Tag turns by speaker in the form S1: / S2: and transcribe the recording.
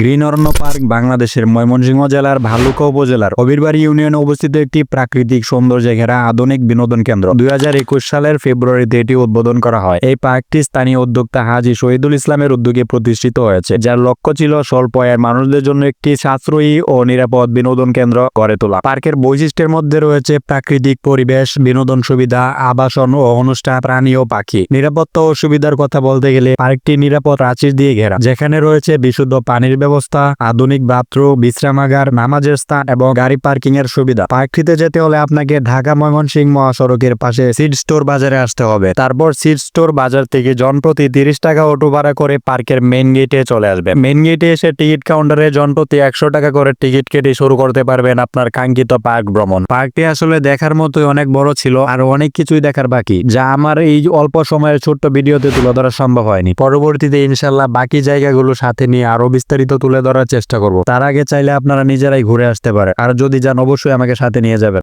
S1: Green অরণ্য park বাংলাদেশের ময়মনসিংহ জেলার ভালুকা উপজেলার অবিরবাড়ি ইউনিয়নে অবস্থিত একটি প্রাকৃতিক সৌন্দর্যে ঘেরা আধুনিক বিনোদন কেন্দ্র। দুই হাজার একুশ সালের ফেব্রুয়ারিতে এটি উদ্বোধন করা হয়। এই পার্কটি স্থানীয় উদ্যোক্তা হাজি শহীদুল ইসলামের উদ্যোগে প্রতিষ্ঠিত হয়েছে, যার লক্ষ্য ছিল স্বল্প আয়ের মানুষদের জন্য একটি সাশ্রয়ী ও নিরাপদ বিনোদন কেন্দ্র গড়ে তোলা। পার্কের বৈশিষ্ট্যের মধ্যে রয়েছে প্রাকৃতিক পরিবেশ, বিনোদন সুবিধা, আবাসন ও অনুষ্ঠান, প্রাণী ও পাখি। নিরাপত্তা ও সুবিধার কথা বলতে গেলে পার্কটি নিরাপদ প্রাচীর দিয়ে ঘেরা, যেখানে রয়েছে বিশুদ্ধ পানির ব্যবস্থা, আধুনিক বাথরুম, বিশ্রামাগার, নামাজের স্থান এবং গাড়ি পার্কিং এর সুবিধা। পার্কটিতে যেতে হলে আপনাকে ঢাকা ময়মনসিংহ মহাসড়কের পাশে সিড স্টোর বাজারে আসতে হবে। তারপর সিড স্টোর বাজার থেকে জনপ্রতি তিরিশ টাকা অটো ভাড়া করে পার্কের মেন গেটে চলে আসবে। মেন গেটে এসে টিকিট কাউন্টারে জনপ্রতি একশো টাকা করে টিকিট কেটে শুরু করতে পারবেন আপনার কাঙ্ক্ষিত পার্ক ভ্রমণ। পার্কটি আসলে দেখার মতোই অনেক বড় ছিল আর অনেক কিছুই দেখার বাকি, যা আমার এই অল্প সময়ের ছোট্ট ভিডিওতে তুলে ধরা সম্ভব হয়নি। পরবর্তীতে ইনশাল্লাহ বাকি জায়গাগুলো সাথে নিয়ে আরও বিস্তারিত তুলে ধরার চেষ্টা করব। তার আগে চাইলে আপনারা নিজেরাই ঘুরে আসতে পারে আর যদি যান, অবশ্যই আমাকে সাথে নিয়ে যাবেন।